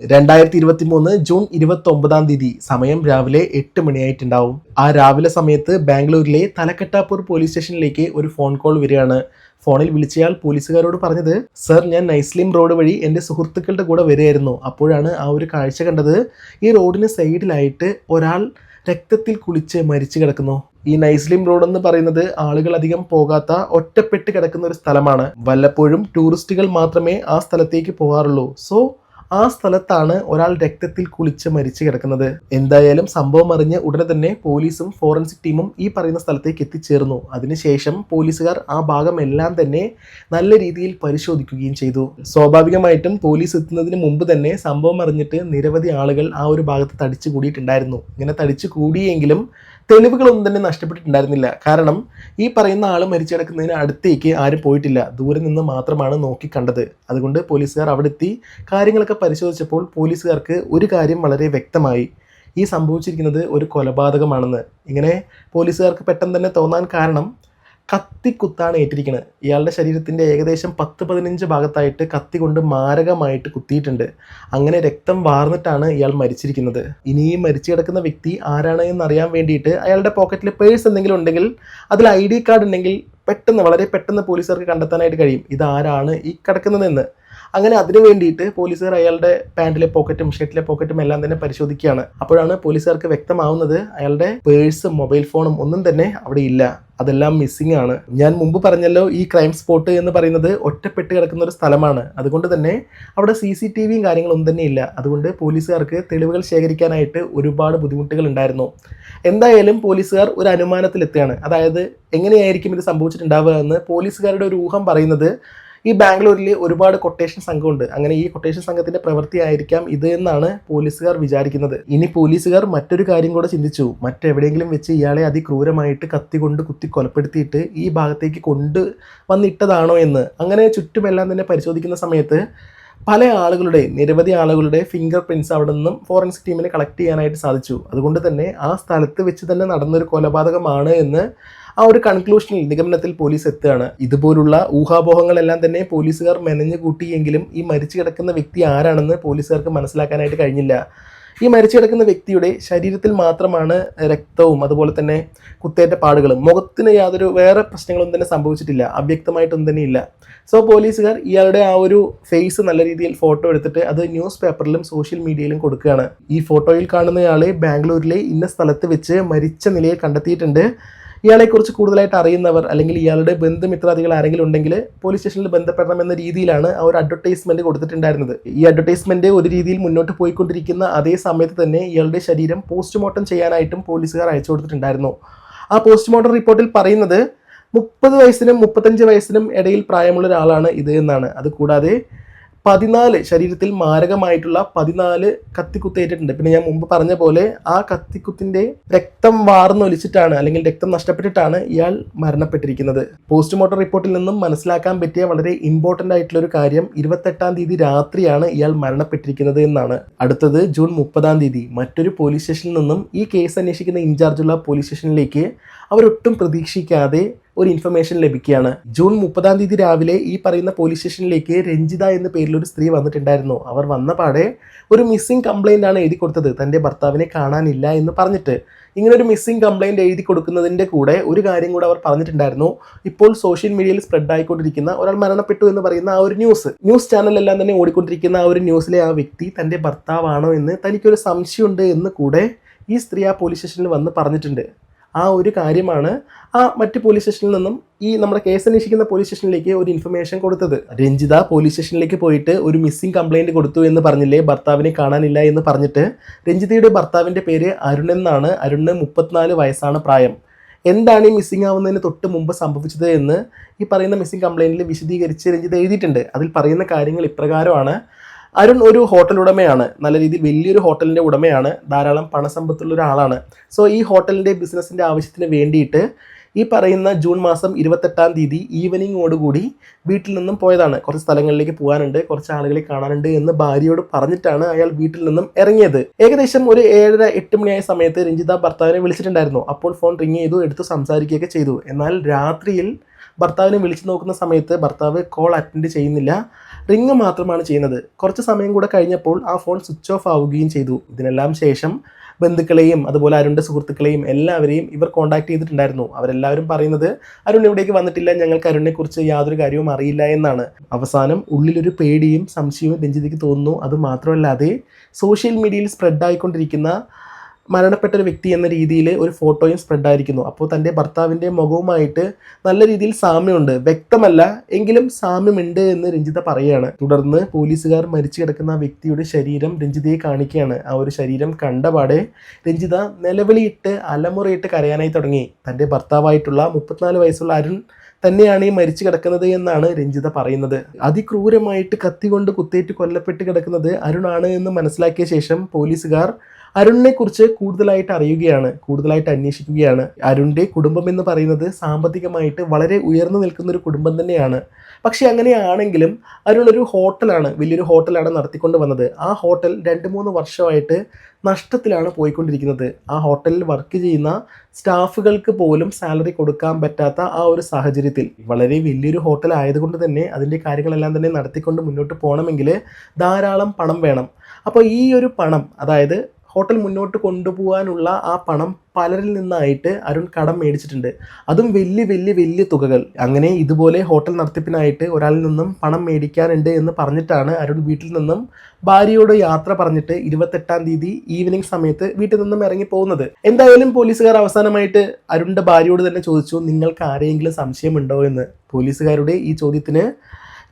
രണ്ടായിരത്തി ഇരുപത്തി മൂന്ന് ജൂൺ ഇരുപത്തി ഒമ്പതാം തീയതി സമയം രാവിലെ എട്ട് മണിയായിട്ടുണ്ടാവും. ആ രാവിലെ സമയത്ത് ബാംഗ്ലൂരിലെ തലക്കെട്ടാപ്പൂർ പോലീസ് സ്റ്റേഷനിലേക്ക് ഒരു ഫോൺ കോൾ വരികയാണ്. ഫോണിൽ വിളിച്ചയാൾ പോലീസുകാരോട് പറഞ്ഞത് സർ ഞാൻ നൈസ്ലിം റോഡ് വഴി എന്റെ സുഹൃത്തുക്കളുടെ കൂടെ വരികയായിരുന്നു. അപ്പോഴാണ് ആ ഒരു കാഴ്ച കണ്ടത്. ഈ റോഡിന് സൈഡിലായിട്ട് ഒരാൾ രക്തത്തിൽ കുളിച്ച് മരിച്ചു കിടക്കുന്നു. ഈ നൈസ്ലിം റോഡ് എന്ന് പറയുന്നത് ആളുകൾ അധികം പോകാത്ത ഒറ്റപ്പെട്ട് കിടക്കുന്ന ഒരു സ്ഥലമാണ്. വല്ലപ്പോഴും ടൂറിസ്റ്റുകൾ മാത്രമേ ആ സ്ഥലത്തേക്ക് പോകാറുള്ളൂ. സോ ആ സ്ഥലത്താണ് ഒരാൾ രക്തത്തിൽ കുളിച്ച് മരിച്ചു കിടക്കുന്നത്. എന്തായാലും സംഭവം അറിഞ്ഞ് ഉടനെ തന്നെ പോലീസും ഫോറൻസിക് ടീമും ഈ പറയുന്ന സ്ഥലത്തേക്ക് എത്തിച്ചേർന്നു. അതിനുശേഷം പോലീസുകാർ ആ ഭാഗം എല്ലാം തന്നെ നല്ല രീതിയിൽ പരിശോധിക്കുകയും ചെയ്തു. സ്വാഭാവികമായിട്ടും പോലീസ് എത്തുന്നതിന് മുമ്പ് തന്നെ സംഭവം അറിഞ്ഞിട്ട് നിരവധി ആളുകൾ ആ ഒരു ഭാഗത്ത് തടിച്ചു കൂടിയിട്ടുണ്ടായിരുന്നു. ഇങ്ങനെ തടിച്ചു കൂടിയെങ്കിലും തെളിവുകളൊന്നും തന്നെ നഷ്ടപ്പെട്ടിട്ടുണ്ടായിരുന്നില്ല. കാരണം ഈ പറയുന്ന ആൾ മരിച്ചു കിടക്കുന്നതിന് അടുത്തേക്ക് ആരും പോയിട്ടില്ല. ദൂരെ നിന്ന് മാത്രമാണ് നോക്കി കണ്ടത് അതുകൊണ്ട് പോലീസുകാർ അവിടെ എത്തി കാര്യങ്ങളൊക്കെ പരിശോധിച്ചപ്പോൾ പോലീസുകാർക്ക് ഒരു കാര്യം വളരെ വ്യക്തമായി. ഈ സംഭവിച്ചിരിക്കുന്നത് ഒരു കൊലപാതകമാണെന്ന്. ഇങ്ങനെ പോലീസുകാർക്ക് പെട്ടെന്ന് തന്നെ തോന്നാൻ കാരണം കത്തിക്കുത്താണ് ഏറ്റിരിക്കുന്നത് ഇയാളുടെ ശരീരത്തിന്റെ ഏകദേശം പത്ത് പതിനഞ്ച് ഭാഗത്തായിട്ട് കത്തി കൊണ്ട് മാരകമായിട്ട് കുത്തിയിട്ടുണ്ട്. അങ്ങനെ രക്തം വാർന്നിട്ടാണ് ഇയാൾ മരിച്ചിരിക്കുന്നത്. ഇനി ഈ മരിച്ചു കിടക്കുന്ന വ്യക്തി ആരാണ് എന്നറിയാൻ വേണ്ടിയിട്ട് അയാളുടെ പോക്കറ്റിൽ പേഴ്സ് എന്തെങ്കിലും ഉണ്ടെങ്കിൽ അതിൽ ഐ ഡി കാർഡ് ഉണ്ടെങ്കിൽ പെട്ടെന്ന് വളരെ പെട്ടെന്ന് പോലീസുകാർക്ക് കണ്ടെത്താനായിട്ട് കഴിയും. ഇതാരാണ് ഈ കിടക്കുന്നതെന്ന് അങ്ങനെ അതിനു വേണ്ടിയിട്ട് പോലീസുകാർ അയാളുടെ പാന്റിലെ പോക്കറ്റും ഷർട്ടിലെ പോക്കറ്റും എല്ലാം തന്നെ പരിശോധിക്കുകയാണ്. അപ്പോഴാണ് പോലീസുകാർക്ക് വ്യക്തമാവുന്നത് അയാളുടെ പേഴ്സും മൊബൈൽ ഫോണും ഒന്നും തന്നെ അവിടെ ഇല്ല. അതെല്ലാം മിസ്സിംഗ് ആണ്. ഞാൻ മുമ്പ് പറഞ്ഞല്ലോ ഈ ക്രൈം സ്പോട്ട് എന്ന് പറയുന്നത് ഒറ്റപ്പെട്ട് കിടക്കുന്ന ഒരു സ്ഥലമാണ്. അതുകൊണ്ട് തന്നെ അവിടെ സി സി ടി വിയും കാര്യങ്ങളൊന്നും തന്നെ ഇല്ല. അതുകൊണ്ട് പോലീസുകാർക്ക് തെളിവുകൾ ശേഖരിക്കാനായിട്ട് ഒരുപാട് ബുദ്ധിമുട്ടുകൾ ഉണ്ടായിരുന്നു. എന്തായാലും പോലീസുകാർ ഒരു അനുമാനത്തിലെത്തുകയാണ്. അതായത് എങ്ങനെയായിരിക്കും ഇത് സംഭവിച്ചിട്ടുണ്ടാവുക എന്ന് പോലീസുകാരുടെ ഒരു ഊഹം പറയുന്നത് ഈ ബാംഗ്ലൂരിൽ ഒരുപാട് കൊട്ടേഷൻ സംഘമുണ്ട്. അങ്ങനെ ഈ കൊട്ടേഷൻ സംഘത്തിന്റെ പ്രവൃത്തി ആയിരിക്കാം ഇത് എന്നാണ് പോലീസുകാർ വിചാരിക്കുന്നത്. ഇനി പോലീസുകാർ മറ്റൊരു കാര്യം കൂടെ ചിന്തിച്ചു. മറ്റെവിടെയെങ്കിലും വെച്ച് ഇയാളെ അതിക്രൂരമായിട്ട് കത്തി കൊണ്ട് കുത്തി കൊലപ്പെടുത്തിയിട്ട് ഈ ഭാഗത്തേക്ക് കൊണ്ട് വന്നിട്ടതാണോ എന്ന്. അങ്ങനെ ചുറ്റുമെല്ലാം തന്നെ പരിശോധിക്കുന്ന സമയത്ത് പല ആളുകളുടെ നിരവധി ആളുകളുടെ ഫിംഗർ പ്രിന്റ്സ് അവിടെ നിന്നും ഫോറൻസിക് ടീമിനെ കളക്ട് ചെയ്യാനായിട്ട് സാധിച്ചു. അതുകൊണ്ട് തന്നെ ആ സ്ഥലത്ത് വെച്ച് തന്നെ നടന്നൊരു കൊലപാതകമാണ് എന്ന് ആ ഒരു കൺക്ലൂഷനിൽ നിഗമനത്തിൽ പോലീസ് എത്തുകയാണ്. ഇതുപോലുള്ള ഊഹാപോഹങ്ങളെല്ലാം തന്നെ പോലീസുകാർ മെനഞ്ഞു കൂട്ടിയെങ്കിലും ഈ മരിച്ചു കിടക്കുന്ന വ്യക്തി ആരാണെന്ന് പോലീസുകാർക്ക് മനസ്സിലാക്കാനായിട്ട് കഴിഞ്ഞില്ല. ഈ മരിച്ചു കിടക്കുന്ന വ്യക്തിയുടെ ശരീരത്തിൽ മാത്രമാണ് രക്തവും അതുപോലെ തന്നെ കുത്തേറ്റ പാടുകളും മുഖത്തിന് യാതൊരു വേറെ പ്രശ്നങ്ങളൊന്നും തന്നെ സംഭവിച്ചിട്ടില്ല. അവ്യക്തമായിട്ടൊന്നും തന്നെ ഇല്ല. സോ പോലീസുകാർ ഇയാളുടെ ആ ഒരു ഫേസ് നല്ല രീതിയിൽ ഫോട്ടോ എടുത്തിട്ട് അത് ന്യൂസ് പേപ്പറിലും സോഷ്യൽ മീഡിയയിലും കൊടുക്കുകയാണ്. ഈ ഫോട്ടോയിൽ കാണുന്നയാളെ ബാംഗ്ലൂരിലെ ഇന്ന സ്ഥലത്ത് വെച്ച് മരിച്ച നിലയിൽ കണ്ടെത്തിയിട്ടുണ്ട്. ഇയാളെക്കുറിച്ച് കൂടുതലായിട്ട് അറിയുന്നവർ അല്ലെങ്കിൽ ഇയാളുടെ ബന്ധുമിത്രാദികൾ ആരെങ്കിലും ഉണ്ടെങ്കിൽ പോലീസ് സ്റ്റേഷനിൽ ബന്ധപ്പെടണം എന്ന രീതിയിലാണ് ആ ഒരു അഡ്വർടൈസ്മെന്റ് കൊടുത്തിട്ടുണ്ടായിരുന്നത്. ഈ അഡ്വർടൈസ്മെന്റ് ഒരു രീതിയിൽ മുന്നോട്ട് പോയിക്കൊണ്ടിരിക്കുന്ന അതേ സമയത്ത് തന്നെ ഇയാളുടെ ശരീരം പോസ്റ്റ്മോർട്ടം ചെയ്യാനായിട്ടും പോലീസുകാർ അയച്ചു കൊടുത്തിട്ടുണ്ടായിരുന്നു. ആ പോസ്റ്റ്മോർട്ടം റിപ്പോർട്ടിൽ പറയുന്നത് മുപ്പത് വയസ്സിനും മുപ്പത്തഞ്ച് വയസ്സിനും ഇടയിൽ പ്രായമുള്ള ഒരാളാണ് ഇത് എന്നാണ്. അത് കൂടാതെ പതിനാല് ശരീരത്തിൽ മാരകമായിട്ടുള്ള പതിനാല് കത്തിക്കുത്തേറ്റിട്ടുണ്ട്. പിന്നെ ഞാൻ മുമ്പ് പറഞ്ഞ പോലെ ആ കത്തിക്കുത്തിന്റെ രക്തം വാർന്നൊലിച്ചിട്ടാണ് അല്ലെങ്കിൽ രക്തം നഷ്ടപ്പെട്ടിട്ടാണ് ഇയാൾ മരണപ്പെട്ടിരിക്കുന്നത്. പോസ്റ്റ്മോർട്ടം റിപ്പോർട്ടിൽ നിന്നും മനസ്സിലാക്കാൻ പറ്റിയ വളരെ ഇമ്പോർട്ടന്റ് ആയിട്ടുള്ള ഒരു കാര്യം ഇരുപത്തെട്ടാം തീയതി രാത്രിയാണ് ഇയാൾ മരണപ്പെട്ടിരിക്കുന്നത് എന്നാണ്. അടുത്തത് ജൂൺ മുപ്പതാം തീയതി മറ്റൊരു പോലീസ് സ്റ്റേഷനിൽ നിന്നും ഈ കേസ് അന്വേഷിക്കുന്ന ഇൻചാർജുള്ള പോലീസ് സ്റ്റേഷനിലേക്ക് അവരൊട്ടും പ്രതീക്ഷിക്കാതെ ഒരു ഇൻഫർമേഷൻ ലഭിക്കുകയാണ്. ജൂൺ മുപ്പതാം തീയതി രാവിലെ ഈ പറയുന്ന പോലീസ് സ്റ്റേഷനിലേക്ക് രഞ്ജിത എന്ന പേരിൽ ഒരു സ്ത്രീ വന്നിട്ടുണ്ടായിരുന്നു. അവർ വന്ന പാടെ ഒരു മിസ്സിംഗ് കംപ്ലൈന്റ് ആണ് എഴുതി കൊടുത്തത്. തന്റെ ഭർത്താവിനെ കാണാനില്ല എന്ന് പറഞ്ഞിട്ട്. ഇങ്ങനെ ഒരു മിസ്സിംഗ് കംപ്ലൈന്റ് എഴുതി കൊടുക്കുന്നതിന്റെ കൂടെ ഒരു കാര്യം കൂടെ അവർ പറഞ്ഞിട്ടുണ്ടായിരുന്നു. ഇപ്പോൾ സോഷ്യൽ മീഡിയയിൽ സ്പ്രെഡ് ആയിക്കൊണ്ടിരിക്കുന്ന ഒരാൾ മരണപ്പെട്ടു എന്ന് പറയുന്ന ആ ഒരു ന്യൂസ് ന്യൂസ് ചാനലെല്ലാം തന്നെ ഓടിക്കൊണ്ടിരിക്കുന്ന ആ ഒരു ന്യൂസിലെ ആ വ്യക്തി തന്റെ ഭർത്താവാണോ എന്ന് തനിക്കൊരു സംശയമുണ്ട് എന്ന് കൂടെ ഈ സ്ത്രീ ആ പോലീസ് സ്റ്റേഷനിൽ വന്ന് പറഞ്ഞിട്ടുണ്ട്. ആ ഒരു കാര്യമാണ് ആ മറ്റ് പോലീസ് സ്റ്റേഷനിൽ നിന്നും ഈ നമ്മുടെ കേസ് അന്വേഷിക്കുന്ന പോലീസ് സ്റ്റേഷനിലേക്ക് ഒരു ഇൻഫർമേഷൻ കൊടുത്തത്. രഞ്ജിത പോലീസ് സ്റ്റേഷനിലേക്ക് പോയിട്ട് ഒരു മിസ്സിംഗ് കംപ്ലൈന്റ് കൊടുത്തു എന്ന് പറഞ്ഞില്ലേ? ഭർത്താവിനെ കാണാനില്ല എന്ന് പറഞ്ഞിട്ട് രഞ്ജിതയുടെ ഭർത്താവിന്റെ പേര് അരുൺ എന്നാണ്. അരുണിന് മുപ്പത്തിനാല് വയസ്സാണ് പ്രായം. എന്താണ് ഈ മിസ്സിംഗ് ആവുന്നതിന് തൊട്ട് മുമ്പ് സംഭവിച്ചത് എന്ന് ഈ പറയുന്ന മിസ്സിംഗ് കംപ്ലൈന്റിൽ വിശദീകരിച്ച് രഞ്ജിത എഴുതിയിട്ടുണ്ട്. അതിൽ പറയുന്ന കാര്യങ്ങൾ ഇപ്രകാരമാണ്. അരുൺ ഒരു ഹോട്ടൽ ഉടമയാണ്. നല്ല രീതിയിൽ വലിയൊരു ഹോട്ടലിന്റെ ഉടമയാണ്. ധാരാളം പണസമ്പത്തുള്ള ഒരാളാണ്. സോ ഈ ഹോട്ടലിന്റെ ബിസിനസ്സിന്റെ ആവശ്യത്തിന് വേണ്ടിയിട്ട് ഈ പറയുന്ന ജൂൺ മാസം ഇരുപത്തെട്ടാം തീയതി ഈവനിങ്ങോടുകൂടി വീട്ടിൽ നിന്നും പോയതാണ്. കുറച്ച് സ്ഥലങ്ങളിലേക്ക് പോകാനുണ്ട് കുറച്ച് ആളുകളെ കാണാനുണ്ട് എന്ന് ഭാര്യയോട് പറഞ്ഞിട്ടാണ് അയാൾ വീട്ടിൽ നിന്നും ഇറങ്ങിയത്. ഏകദേശം ഒരു ഏഴര എട്ട് മണിയായ സമയത്ത് രഞ്ജിത ഭർത്താവിനെ വിളിച്ചിട്ടുണ്ടായിരുന്നു. അപ്പോൾ ഫോൺ റിങ് ചെയ്തു എടുത്ത് സംസാരിക്കുകയൊക്കെ ചെയ്തു. എന്നാൽ രാത്രിയിൽ ഭർത്താവിനെ വിളിച്ചു നോക്കുന്ന സമയത്ത് ഭർത്താവ് കോൾ അറ്റൻഡ് ചെയ്യുന്നില്ല. റിങ് മാത്രമാണ് ചെയ്യുന്നത്. കുറച്ച് സമയം കൂടെ കഴിഞ്ഞപ്പോൾ ആ ഫോൺ സ്വിച്ച് ഓഫ് ആവുകയും ചെയ്തു. ഇതിനെല്ലാം ശേഷം ബന്ധുക്കളെയും അതുപോലെ അരുണിന്റെ സുഹൃത്തുക്കളെയും എല്ലാവരെയും ഇവർ കോൺടാക്ട് ചെയ്തിട്ടുണ്ടായിരുന്നു. അവരെല്ലാവരും പറയുന്നത് അരുൺ ഇവിടേക്ക് വന്നിട്ടില്ല. ഞങ്ങൾക്ക് അരുണിനെക്കുറിച്ച് യാതൊരു കാര്യവും അറിയില്ല എന്നാണ്. അവസാനം ഉള്ളിലൊരു പേടിയും സംശയവും രഞ്ജിതയ്ക്ക് തോന്നുന്നു. അത് മാത്രമല്ലാതെ സോഷ്യൽ മീഡിയയിൽ സ്പ്രെഡ് ആയിക്കൊണ്ടിരിക്കുന്ന മരണപ്പെട്ട ഒരു വ്യക്തി എന്ന രീതിയിൽ ഒരു ഫോട്ടോയും സ്പ്രെഡായിരിക്കുന്നു അപ്പോൾ തന്റെ ഭർത്താവിന്റെ മുഖവുമായിട്ട് നല്ല രീതിയിൽ സാമ്യമുണ്ട്. വ്യക്തമല്ല എങ്കിലും സാമ്യമുണ്ട് എന്ന് രഞ്ജിത പറയുകയാണ് തുടർന്ന് പോലീസുകാർ മരിച്ചു കിടക്കുന്ന ആ വ്യക്തിയുടെ ശരീരം രഞ്ജിതയെ കാണിക്കുകയാണ്. ആ ഒരു ശരീരം കണ്ടപാടെ രഞ്ജിത നിലവിളിയിട്ട് അലമുറയിട്ട് കരയാനായി തുടങ്ങി. തന്റെ ഭർത്താവായിട്ടുള്ള മുപ്പത്തിനാല് വയസ്സുള്ള അരുൺ തന്നെയാണ് ഈ മരിച്ചു കിടക്കുന്നത് എന്നാണ് രഞ്ജിത പറയുന്നത്. അതിക്രൂരമായിട്ട് കത്തി കൊണ്ട് കുത്തേറ്റ് കൊല്ലപ്പെട്ട് കിടക്കുന്നത് അരുണാണ് എന്ന് മനസ്സിലാക്കിയ ശേഷം പോലീസുകാർ അരുണിനെ കുറിച്ച് കൂടുതലായിട്ട് അറിയുകയാണ് കൂടുതലായിട്ട് അന്വേഷിക്കുകയാണ്. അരുണിന്റെ കുടുംബം എന്ന് പറയുന്നത് സാമ്പത്തികമായിട്ട് വളരെ ഉയർന്നു നിൽക്കുന്ന ഒരു കുടുംബം തന്നെയാണ്. പക്ഷേ അങ്ങനെയാണെങ്കിലും അരുൺ ഒരു ഹോട്ടലാണ് വലിയൊരു ഹോട്ടലാണ് നടത്തിക്കൊണ്ട് വന്നത്. ആ ഹോട്ടൽ രണ്ട് മൂന്ന് വർഷമായിട്ട് നഷ്ടത്തിലാണ് പോയിക്കൊണ്ടിരിക്കുന്നത്. ആ ഹോട്ടലിൽ വർക്ക് ചെയ്യുന്ന സ്റ്റാഫുകൾക്ക് പോലും സാലറി കൊടുക്കാൻ പറ്റാത്ത ആ ഒരു സാഹചര്യത്തിൽ. വളരെ വലിയൊരു ഹോട്ടൽ ആയതുകൊണ്ട് തന്നെ അതിന്റെ കാര്യങ്ങളെല്ലാം തന്നെ നടത്തിക്കൊണ്ട് മുന്നോട്ട് പോകണമെങ്കിൽ ധാരാളം പണം വേണം. അപ്പോൾ ഈ ഒരു പണം അതായത് ഹോട്ടൽ മുന്നോട്ട് കൊണ്ടുപോകാനുള്ള ആ പണം പലരിൽ നിന്നായിട്ട് അരുൺ കടം മേടിച്ചിട്ടുണ്ട്. അതും വലിയ വലിയ വലിയ തുകകൾ. അങ്ങനെ ഇതുപോലെ ഹോട്ടൽ നടത്തിപ്പിനായിട്ട് ഒരാളിൽ നിന്നും പണം മേടിക്കാനുണ്ട് എന്ന് പറഞ്ഞിട്ടാണ് അരുൺ വീട്ടിൽ നിന്നും ഭാര്യയോട് യാത്ര പറഞ്ഞിട്ട് ഇരുപത്തെട്ടാം തീയതി ഈവനിങ് സമയത്ത് വീട്ടിൽ നിന്നും ഇറങ്ങി പോകുന്നത്. എന്തായാലും പോലീസുകാർ അവസാനമായിട്ട് അരുണിന്റെ ഭാര്യയോട് തന്നെ ചോദിച്ചു നിങ്ങൾക്ക് ആരെയെങ്കിലും സംശയമുണ്ടോ? എന്ന്. പോലീസുകാരുടെ ഈ ചോദ്യത്തിന്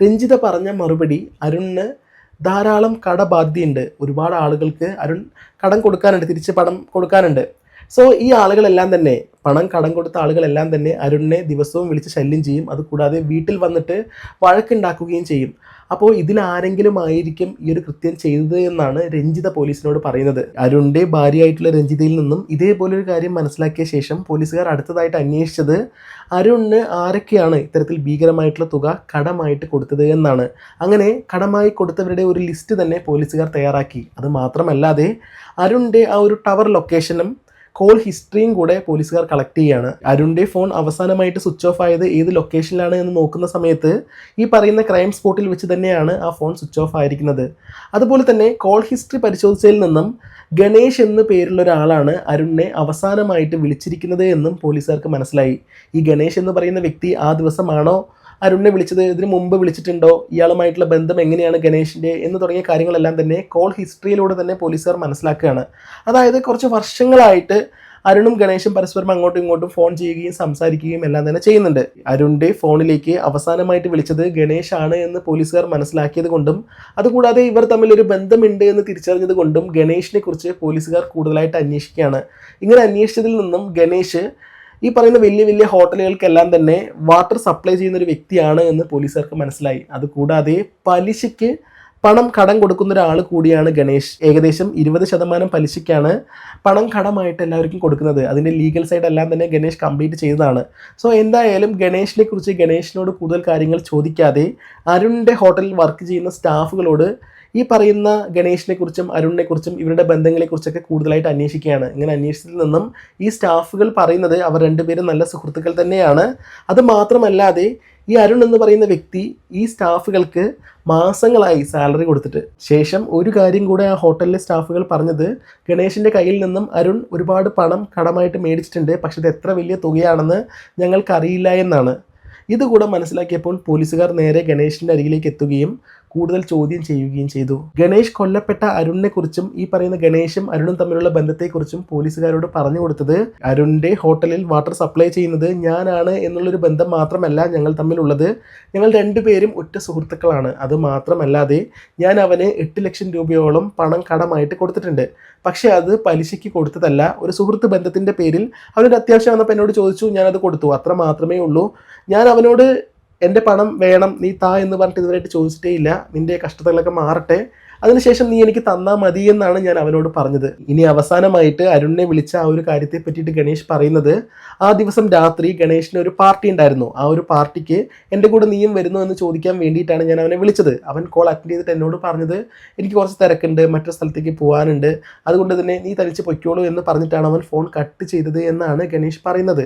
രഞ്ജിത പറഞ്ഞ മറുപടി അരുണിന് ധാരാളം കടബാധ്യതയുണ്ട്. ഒരുപാട് ആളുകൾക്ക് അരുൺ കടം കൊടുക്കാനുണ്ട് തിരിച്ച് പണം കൊടുക്കാനുണ്ട്. സോ ഈ ആളുകളെല്ലാം തന്നെ പണം കടം കൊടുത്ത ആളുകളെല്ലാം തന്നെ അരുണിനെ ദിവസവും വിളിച്ച് ശല്യം ചെയ്യും. അതുകൂടാതെ വീട്ടിൽ വന്നിട്ട് വഴക്കുണ്ടാക്കുകയും ചെയ്യും. അപ്പോൾ ഇതിലാരെങ്കിലും ആയിരിക്കും ഈ ഒരു കൃത്യം ചെയ്തത് എന്നാണ് രഞ്ജിത പോലീസിനോട് പറയുന്നത്. അരുണിന്റെ ഭാര്യയായിട്ടുള്ള രഞ്ജിതയിൽ നിന്നും ഇതേപോലെ ഒരു കാര്യം മനസ്സിലാക്കിയ ശേഷം പോലീസുകാർ അടുത്തതായിട്ട് അന്വേഷിച്ചത് അരുണിന് ആരൊക്കെയാണ് ഇത്തരത്തിൽ ഭീകരമായിട്ടുള്ള തുക കടമായിട്ട് കൊടുത്തത് എന്നാണ്. അങ്ങനെ കടമായി കൊടുത്തവരുടെ ഒരു ലിസ്റ്റ് തന്നെ പോലീസുകാർ തയ്യാറാക്കി. അത് മാത്രമല്ലാതെ അരുണിന്റെ ആ ഒരു ടവർ ലൊക്കേഷനും കോൾ ഹിസ്റ്ററിയും കൂടെ പോലീസുകാർ കളക്ട് ചെയ്യുകയാണ് അരുണിന്റെ ഫോൺ അവസാനമായിട്ട് സ്വിച്ച് ഓഫ് ആയത് ഏത് ലൊക്കേഷനിലാണ് എന്ന് നോക്കുന്ന സമയത്ത് ഈ പറയുന്ന ക്രൈം സ്പോട്ടിൽ വെച്ച് തന്നെയാണ് ആ ഫോൺ സ്വിച്ച് ഓഫ് ആയിരിക്കുന്നത്. അതുപോലെ തന്നെ കോൾ ഹിസ്റ്ററി പരിശോധിച്ചതിൽ നിന്നും ഗണേഷ് എന്ന് പേരുള്ള ഒരാളാണ് അരുണിനെ അവസാനമായിട്ട് വിളിച്ചിരിക്കുന്നത് എന്നും പോലീസുകാർക്ക് മനസ്സിലായി. ഈ ഗണേഷ് എന്ന് പറയുന്ന വ്യക്തി ആ ദിവസമാണോ അരുണിനെ വിളിച്ചത് ഇതിനു മുമ്പ് വിളിച്ചിട്ടുണ്ടോ? ഇയാളുമായിട്ടുള്ള ബന്ധം എങ്ങനെയാണ് ഗണേഷിന്റെ എന്ന് തുടങ്ങിയ കാര്യങ്ങളെല്ലാം തന്നെ കോൾ ഹിസ്റ്ററിയിലൂടെ തന്നെ പോലീസുകാർ മനസ്സിലാക്കുകയാണ്. അതായത് കുറച്ച് വർഷങ്ങളായിട്ട് അരുണും ഗണേഷും പരസ്പരം അങ്ങോട്ടും ഇങ്ങോട്ടും ഫോൺ ചെയ്യുകയും സംസാരിക്കുകയും എല്ലാം തന്നെ ചെയ്യുന്നുണ്ട്. അരുണിന്റെ ഫോണിലേക്ക് അവസാനമായിട്ട് വിളിച്ചത് ഗണേഷ് ആണ് എന്ന് പോലീസുകാർ മനസ്സിലാക്കിയത് കൊണ്ടും അതുകൂടാതെ ഇവർ തമ്മിൽ ഒരു ബന്ധമുണ്ട് എന്ന് തിരിച്ചറിഞ്ഞത് കൊണ്ടും ഗണേഷിനെ കുറിച്ച് പോലീസുകാർ കൂടുതലായിട്ട് അന്വേഷിക്കുകയാണ്. ഇങ്ങനെ അന്വേഷിച്ചതിൽ നിന്നും ഗണേഷ് ഈ പറയുന്ന വലിയ വലിയ ഹോട്ടലുകൾക്കെല്ലാം തന്നെ വാട്ടർ സപ്ലൈ ചെയ്യുന്ന ഒരു വ്യക്തിയാണ് എന്ന് പോലീസുകാർക്ക് മനസ്സിലായി. അതുകൂടാതെ പലിശയ്ക്ക് പണം കടം കൊടുക്കുന്ന ഒരാൾ കൂടിയാണ് ഗണേഷ്. ഏകദേശം ഇരുപത് ശതമാനം പലിശയ്ക്കാണ് പണം കടമായിട്ട് എല്ലാവർക്കും കൊടുക്കുന്നത്. അതിന്റെ ലീഗൽ സൈഡ് എല്ലാം തന്നെ ഗണേഷ് കംപ്ലീറ്റ് ചെയ്തതാണ്. സോ എന്തായാലും ഗണേഷിനെ കുറിച്ച് ഗണേഷിനോട് കൂടുതൽ കാര്യങ്ങൾ ചോദിക്കാതെ അരുണിന്റെ ഹോട്ടലിൽ വർക്ക് ചെയ്യുന്ന സ്റ്റാഫുകളോട് ഈ പറയുന്ന ഗണേഷിനെ കുറിച്ചും അരുണിനെ കുറിച്ചും ഇവരുടെ ബന്ധങ്ങളെ കുറിച്ചൊക്കെ കൂടുതലായിട്ട് അന്വേഷിക്കുകയാണ്. ഇങ്ങനെ അന്വേഷിച്ചതിൽ നിന്നും ഈ സ്റ്റാഫുകൾ പറയുന്നത് അവർ രണ്ടുപേരും നല്ല സുഹൃത്തുക്കൾ തന്നെയാണ്. അത് മാത്രമല്ലാതെ ഈ അരുൺ എന്ന് പറയുന്ന വ്യക്തി ഈ സ്റ്റാഫുകൾക്ക് മാസങ്ങളായി സാലറി കൊടുത്തിട്ട് ശേഷം ഒരു കാര്യം കൂടെ ആ ഹോട്ടലിലെ സ്റ്റാഫുകൾ പറഞ്ഞത് ഗണേഷിന്റെ കയ്യിൽ നിന്നും അരുൺ ഒരുപാട് പണം കടമായിട്ട് മേടിച്ചിട്ടുണ്ട്. പക്ഷെ ഇത് എത്ര വലിയ തുകയാണെന്ന് ഞങ്ങൾക്കറിയില്ല എന്നാണ്. ഇതുകൂടെ മനസ്സിലാക്കിയപ്പോൾ പോലീസുകാർ നേരെ ഗണേഷിന്റെ അരികിലേക്ക് എത്തുകയും കൂടുതൽ ചോദ്യം ചെയ്യുകയും ചെയ്തു. ഗണേഷ് കൊല്ലപ്പെട്ട അരുണിനെ കുറിച്ചും ഈ പറയുന്ന ഗണേഷും അരുണും തമ്മിലുള്ള ബന്ധത്തെക്കുറിച്ചും പോലീസുകാരോട് പറഞ്ഞു കൊടുത്തത് അരുണിന്റെ ഹോട്ടലിൽ വാട്ടർ സപ്ലൈ ചെയ്യുന്നത് ഞാനാണ് എന്നുള്ളൊരു ബന്ധം മാത്രമല്ല ഞങ്ങൾ തമ്മിലുള്ളത്. ഞങ്ങൾ രണ്ടുപേരും ഒറ്റ സുഹൃത്തുക്കളാണ്. അത് മാത്രമല്ലാതെ ഞാൻ അവന് എട്ട് ലക്ഷം രൂപയോളം പണം കടമായിട്ട് കൊടുത്തിട്ടുണ്ട്. പക്ഷേ അത് പലിശയ്ക്ക് കൊടുത്തതല്ല. ഒരു സുഹൃത്ത് ബന്ധത്തിന്റെ പേരിൽ അവനൊരു അത്യാവശ്യം വന്നപ്പോൾ എന്നോട് ചോദിച്ചു ഞാനത് കൊടുത്തു. അത്ര മാത്രമേ ഉള്ളൂ. ഞാൻ അവനോട് എന്റെ പണം വേണം നീ താ എന്ന് പറഞ്ഞിട്ട് ഇതുവരെയായിട്ട് ചോദിച്ചിട്ടേ ഇല്ല. നിന്റെ കഷ്ടതകളൊക്കെ മാറട്ടെ. അതിനുശേഷം നീ എനിക്ക് തന്നാൽ മതി എന്നാണ് ഞാൻ അവനോട് പറഞ്ഞത്. ഇനി അവസാനമായിട്ട് അരുണിനെ വിളിച്ച ആ ഒരു കാര്യത്തെ പറ്റിയിട്ട് ഗണേഷ് പറയുന്നത് ആ ദിവസം രാത്രി ഗണേഷിന് ഒരു പാർട്ടി ഉണ്ടായിരുന്നു. ആ ഒരു പാർട്ടിക്ക് എന്റെ കൂടെ നീയും വരുന്നു എന്ന് ചോദിക്കാൻ വേണ്ടിയിട്ടാണ് ഞാൻ അവനെ വിളിച്ചത്. അവൻ കോൾ അറ്റൻഡ് ചെയ്തിട്ട് എന്നോട് പറഞ്ഞത് എനിക്ക് കുറച്ച് തിരക്കുണ്ട് മറ്റൊരു സ്ഥലത്തേക്ക് പോകാനുണ്ട് അതുകൊണ്ട് തന്നെ നീ തനിച്ച് പൊയ്ക്കോളൂ എന്ന് പറഞ്ഞിട്ടാണ് അവൻ ഫോൺ കട്ട് ചെയ്തത് എന്നാണ് ഗണേഷ് പറയുന്നത്.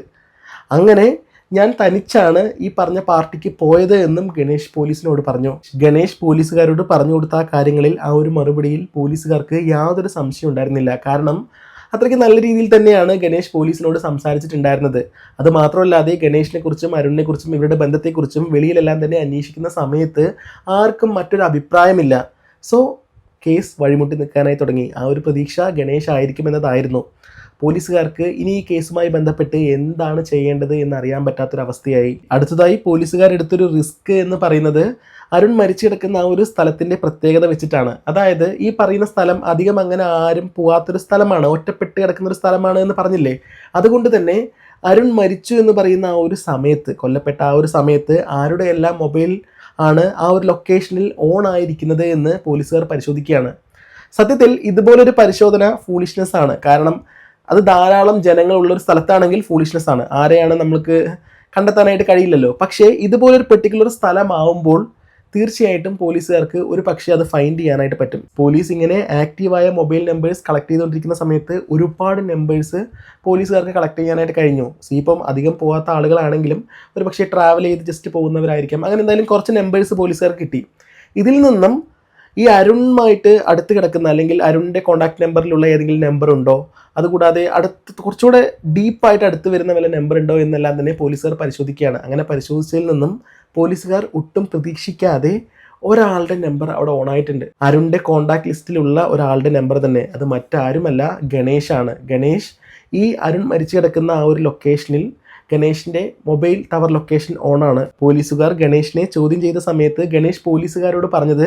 അങ്ങനെ ഞാൻ തനിച്ചാണ് ഈ പറഞ്ഞ പാർട്ടിക്ക് പോയത് എന്നും ഗണേഷ് പോലീസിനോട് പറഞ്ഞു. ഗണേഷ് പോലീസുകാരോട് പറഞ്ഞു കൊടുത്ത ആ കാര്യങ്ങളിൽ ആ ഒരു മറുപടിയിൽ പോലീസുകാർക്ക് യാതൊരു സംശയം ഉണ്ടായിരുന്നില്ല. കാരണം അത്രയ്ക്ക് നല്ല രീതിയിൽ തന്നെയാണ് ഗണേഷ് പോലീസിനോട് സംസാരിച്ചിട്ടുണ്ടായിരുന്നത്. അത് മാത്രമല്ലാതെ ഗണേഷിനെ കുറിച്ചും അരുണിനെ കുറിച്ചും ഇവരുടെ ബന്ധത്തെക്കുറിച്ചും വെളിയിലെല്ലാം തന്നെ അന്വേഷിക്കുന്ന സമയത്ത് ആർക്കും മറ്റൊരു അഭിപ്രായമില്ല. സോ കേസ് വഴിമുട്ടി നിൽക്കാനായി തുടങ്ങി. ആ ഒരു പ്രതീക്ഷ ഗണേഷ് ആയിരിക്കുമെന്നതായിരുന്നു. പോലീസുകാർക്ക് ഇനി ഈ കേസുമായി ബന്ധപ്പെട്ട് എന്താണ് ചെയ്യേണ്ടത് എന്ന് അറിയാൻ പറ്റാത്തൊരവസ്ഥയായി. അടുത്തതായി പോലീസുകാർ എടുത്തൊരു റിസ്ക് എന്ന് പറയുന്നത് അരുൺ മരിച്ചു കിടക്കുന്ന ആ ഒരു സ്ഥലത്തിന്റെ പ്രത്യേകത വെച്ചിട്ടാണ്. അതായത് ഈ പറയുന്ന സ്ഥലം അധികം അങ്ങനെ ആരും പോവാത്തൊരു സ്ഥലമാണ് ഒറ്റപ്പെട്ട് കിടക്കുന്ന ഒരു സ്ഥലമാണ് എന്ന് പറഞ്ഞില്ലേ? അതുകൊണ്ട് തന്നെ അരുൺ മരിച്ചു എന്ന് പറയുന്ന ആ ഒരു സമയത്ത് കൊല്ലപ്പെട്ട ആ ഒരു സമയത്ത് ആരുടെ എല്ലാം മൊബൈൽ ആണ് ആ ഒരു ലൊക്കേഷനിൽ ഓൺ ആയിരിക്കുന്നത് എന്ന് പോലീസുകാർ പരിശോധിക്കുകയാണ്. സത്യത്തിൽ ഇതുപോലൊരു പരിശോധന ഫൂളിഷ്നെസ് ആണ്. കാരണം അത് ധാരാളം ജനങ്ങളുള്ള ഒരു സ്ഥലത്താണെങ്കിൽ ഫൂളിഷ്നെസ് ആണ്. ആരെയാണ് നമ്മൾക്ക് കണ്ടെത്താനായിട്ട് കഴിയില്ലല്ലോ. പക്ഷേ ഇതുപോലൊരു പെർട്ടിക്കുലർ സ്ഥലമാവുമ്പോൾ തീർച്ചയായിട്ടും പോലീസുകാർക്ക് ഒരു പക്ഷേ അത് ഫൈൻഡ് ചെയ്യാനായിട്ട് പറ്റും. പോലീസ് ഇങ്ങനെ ആക്റ്റീവായ മൊബൈൽ നമ്പേഴ്സ് കളക്ട് ചെയ്തുകൊണ്ടിരിക്കുന്ന സമയത്ത് ഒരുപാട് നമ്പേഴ്സ് പോലീസുകാർക്ക് കളക്ട് ചെയ്യാനായിട്ട് കഴിഞ്ഞു. ഇപ്പം അധികം പോകാത്ത ആളുകളാണെങ്കിലും ഒരു പക്ഷേ ട്രാവൽ ചെയ്ത് ജസ്റ്റ് പോകുന്നവരായിരിക്കാം. അങ്ങനെ എന്തായാലും കുറച്ച് നമ്പേഴ്സ് പോലീസുകാർക്ക് കിട്ടി. ഇതിൽ നിന്നും ഈ അരുണുമായിട്ട് അടുത്ത് കിടക്കുന്ന അല്ലെങ്കിൽ അരുണിന്റെ കോൺടാക്ട് നമ്പറിലുള്ള ഏതെങ്കിലും നമ്പർ ഉണ്ടോ? അതുകൂടാതെ അടുത്ത് കുറച്ചുകൂടെ ഡീപ്പായിട്ട് അടുത്ത് വരുന്ന വല്ല നമ്പർ ഉണ്ടോ എന്നെല്ലാം തന്നെ പോലീസുകാർ പരിശോധിക്കുകയാണ്. അങ്ങനെ പരിശോധിച്ചതിൽ നിന്നും പോലീസുകാർ ഒട്ടും പ്രതീക്ഷിക്കാതെ ഒരാളുടെ നമ്പർ അവിടെ ഓൺ ആയിട്ടുണ്ട്. അരുണിന്റെ കോൺടാക്ട് ലിസ്റ്റിലുള്ള ഒരാളുടെ നമ്പർ തന്നെ. അത് മറ്റാരുമല്ല ഗണേഷാണ് ഗണേഷ് ഈ അരുൺ മരിച്ചു കിടക്കുന്ന ആ ഒരു ലൊക്കേഷനിൽ ഗണേഷിന്റെ മൊബൈൽ ടവർ ലൊക്കേഷൻ ഓൺ ആണ് പോലീസുകാർ ഗണേഷിനെ ചോദ്യം ചെയ്ത സമയത്ത് ഗണേഷ് പോലീസുകാരോട് പറഞ്ഞത്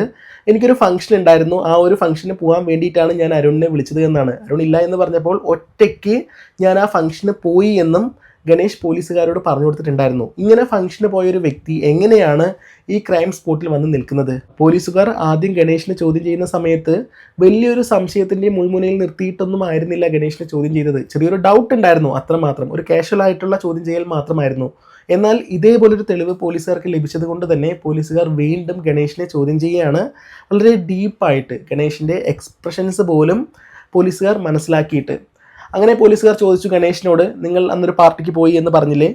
എനിക്കൊരു ഫംഗ്ഷൻ ഉണ്ടായിരുന്നു. ആ ഒരു ഫംഗ്ഷന് പോകാൻ വേണ്ടിയിട്ടാണ് ഞാൻ അരുണിനെ വിളിച്ചത് എന്നാണ്. അരുൺ ഇല്ല എന്ന് പറഞ്ഞപ്പോൾ ഒറ്റയ്ക്ക് ഞാൻ ആ ഫംഗ്ഷന് പോയി എന്നും ഗണേഷ് പോലീസുകാരോട് പറഞ്ഞു കൊടുത്തിട്ടുണ്ടായിരുന്നു. ഇങ്ങനെ ഫംഗ്ഷന് പോയൊരു വ്യക്തി എങ്ങനെയാണ് ഈ ക്രൈം സ്പോട്ടിൽ വന്ന് നിൽക്കുന്നത്? പോലീസുകാർ ആദ്യം ഗണേഷിനെ ചോദ്യം ചെയ്യുന്ന സമയത്ത് വലിയൊരു സംശയത്തിന്റെ മുൾമുനയിൽ നിർത്തിയിട്ടൊന്നും ആയിരുന്നില്ല ഗണേഷിനെ ചോദ്യം ചെയ്തത്. ചെറിയൊരു ഡൗട്ട് ഉണ്ടായിരുന്നു അത്രമാത്രം. ഒരു കാഷ്വൽ ആയിട്ടുള്ള ചോദ്യം ചെയ്യൽ മാത്രമായിരുന്നു. എന്നാൽ ഇതേപോലൊരു തെളിവ് പോലീസുകാർക്ക് ലഭിച്ചത് കൊണ്ട് തന്നെ പോലീസുകാർ വീണ്ടും ഗണേഷിനെ ചോദ്യം ചെയ്യുകയാണ്. വളരെ ഡീപ്പായിട്ട് ഗണേഷിന്റെ എക്സ്പ്രഷൻസ് പോലും പോലീസുകാർ മനസ്സിലാക്കിയിട്ട് അങ്ങനെ പോലീസുകാർ ചോദിച്ചു ഗണേഷിനോട് നിങ്ങൾ അന്നൊരു പാർട്ടിക്ക് പോയി എന്ന് പറഞ്ഞില്ലേ?